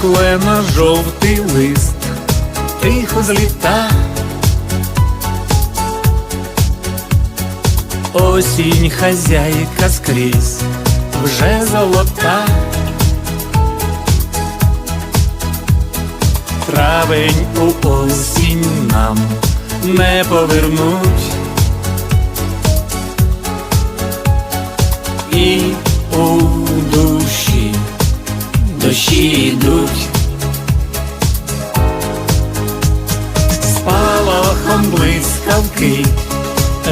клена жовтий лист, тихо зліта. Осінь хазяйка скрізь вже золота. Травень у осінь нам не повернуть. Спалахом блискавки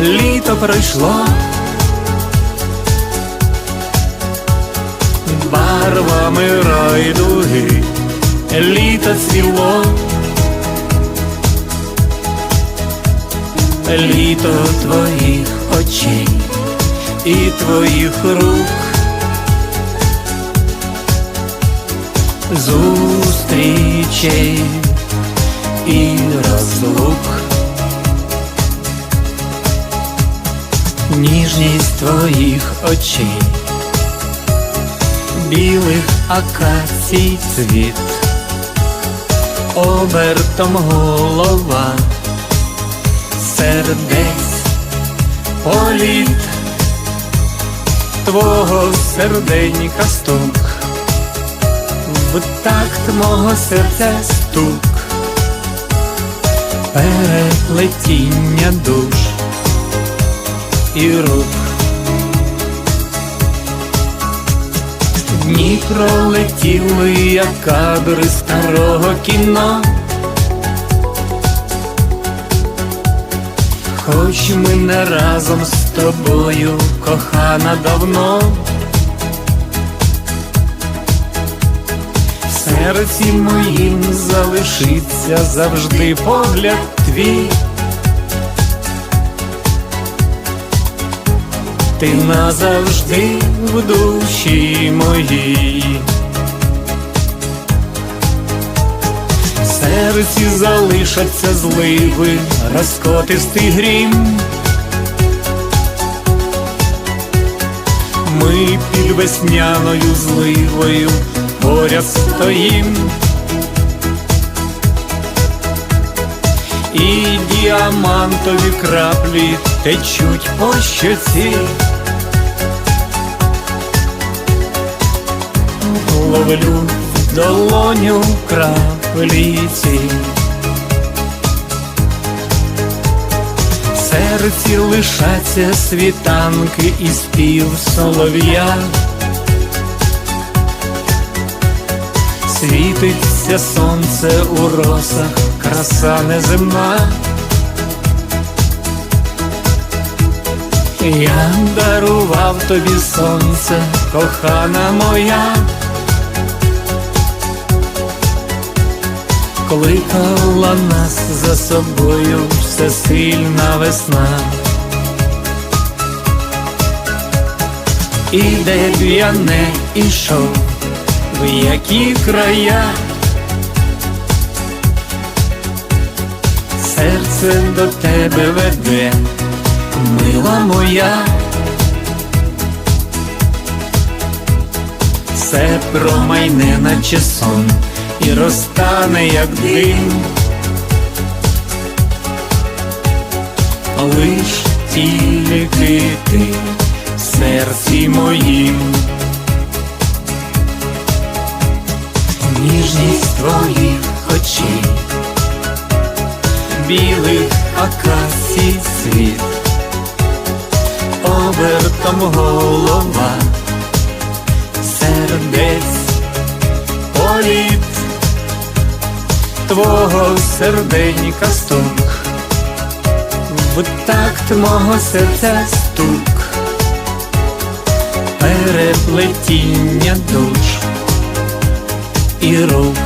літо пройшло. Барвами райдуги літо цвіло. Літо твоїх очей і твоїх рук. Зустрічей і розлук. Ніжність твоїх очей, білих акацій цвіт, обертом голова, сердець, політ. Твого серденька стук, в такт мого серця стук, переплетіння душ і рук. Дні пролетіли, як кадри старого кіно. Хоч ми не разом з тобою, кохана давно. В серці моїм залишиться завжди погляд твій. Ти назавжди в душі моїй. В серці залишаться зливи, розкотистий грім. Ми під весняною зливою поряд стоїм. І діамантові краплі течуть по щоці. Ловлю долоню краплі ці. В серці лишаться світанки і спів солов'я. Світиться сонце у росах, краса неземна. Я дарував тобі сонце, кохана моя, кликала нас за собою всесильна весна. І де б я не ішов, в які края, серце до тебе веде мила моя, все промайне, наче сон, і розтане, як дим. Лиш тільки ти в серці моїм, ніжність твоїх очей, білих акацій світ. Обертом голова, сердець, політ твого серденька стук, в такт мого серця стук, переплетіння душ і рук.